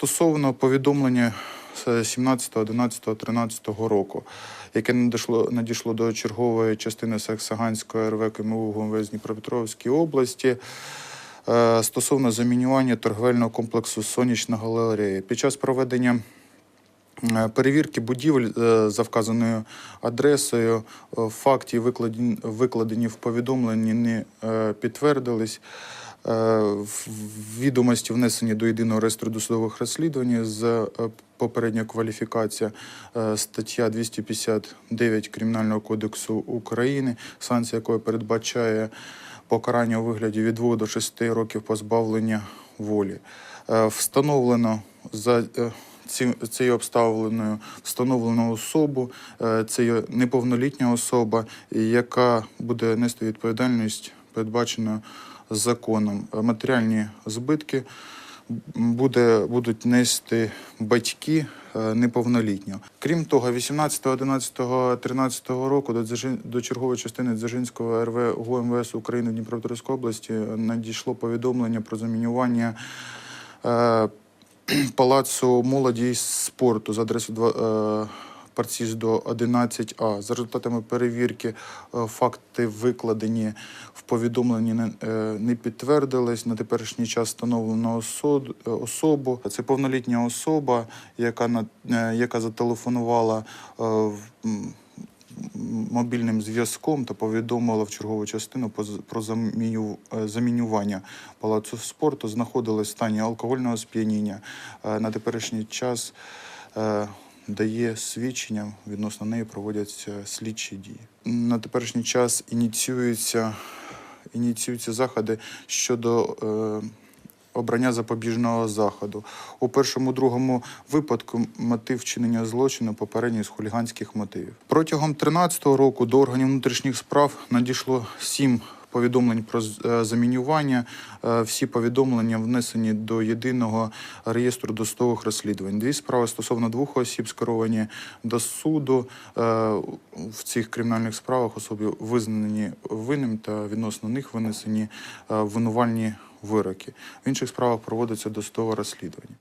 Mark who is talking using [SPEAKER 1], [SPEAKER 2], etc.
[SPEAKER 1] Стосовно повідомлення 17, 11, 13 року, яке надійшло, надійшло до чергової частини Саксаганської РВ КМУ ГУМВС Дніпропетровській області е, стосовно замінювання торговельного комплексу Сонячна галерея. Під час проведення Перевірки будівель е, за вказаною адресою е, факти, викладені, в повідомленні, не е, підтвердились. Е, Відомості внесені до єдиного реєстру досудових розслідувань з е, попередня кваліфікація е, стаття 259 Кримінального кодексу України, санкція якої передбачає покарання у вигляді від 2 до 6 років позбавлення волі. Е, Встановлено за е, цією обставиною встановлену особу, е, це є неповнолітня особа, яка буде нести відповідальність, передбачену законом. Е, Матеріальні збитки буде, будуть нести батьки е, неповнолітнього. Крім того, 18, 11, 13 року до, чергової частини Дзержинського РВ ГУМВС України в Дніпропетровській області надійшло повідомлення про замінювання палацу молоді і спорту за адресою е, Парціздо 11А. За результатами перевірки е, факти викладені в повідомленні не, е, не підтвердились. На теперішній час встановлено особу. Це повнолітня особа, яка, на, яка зателефонувала в, мобільним зв'язком та повідомила в чергову частину про е, замінювання палацу спорту, знаходилась в стані алкогольного сп'яніння. Е, На теперішній час е, дає свідчення, відносно неї проводяться слідчі дії. На теперішній час ініціюються, ініціюються заходи щодо. Обрання запобіжного заходу у першому другому випадку мотив вчинення злочину попередньо з хуліганських мотивів. Протягом 13-го року до органів внутрішніх справ надійшло сім повідомлень про е, замінювання. Е, Всі повідомлення внесені до єдиного реєстру досудових розслідувань. Дві справи стосовно двох осіб скеровані до суду. Е, В цих кримінальних справах особи визнані винним та відносно них винесені винувальні вироки. В інших справах проводиться досудове розслідування.